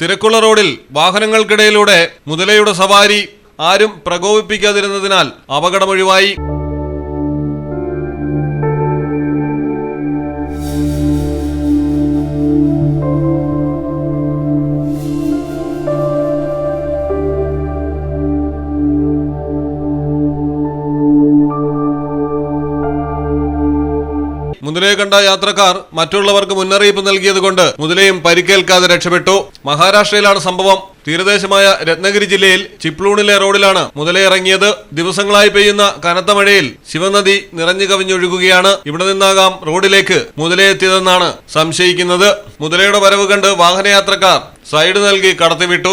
തിരക്കുള്ള റോഡിൽ വാഹനങ്ങൾക്കിടയിലൂടെ മുതലയുടെ സവാരി ആരും പ്രകോപിപ്പിക്കാതിരുന്നതിനാൽ അപകടമൊഴിവായി മുതലയെ കണ്ട യാത്രക്കാർ മറ്റുള്ളവർക്ക് മുന്നറിയിപ്പ് നൽകിയതുകൊണ്ട് മുതലയും പരിക്കേൽക്കാതെ രക്ഷപ്പെട്ടു. മഹാരാഷ്ട്രയിലാണ് സംഭവം. തീരദേശമായ രത്നഗിരി ജില്ലയിൽ ചിപ്ലൂണിലെ റോഡിലാണ് മുതലയിറങ്ങിയത് ദിവസങ്ങളായി പെയ്യുന്ന കനത്ത മഴയിൽ ശിവനദി നിറഞ്ഞു കവിഞ്ഞൊഴുകുകയാണ്. ഇവിടെ നിന്നാകാം റോഡിലേക്ക് മുതലയെത്തിയതെന്നാണ് സംശയിക്കുന്നത്. മുതലയുടെ വരവ് കണ്ട് വാഹനയാത്രക്കാർ സൈഡ് നൽകി കടത്തിവിട്ടു.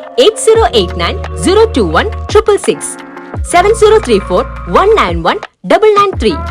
8089 021 7034 191 993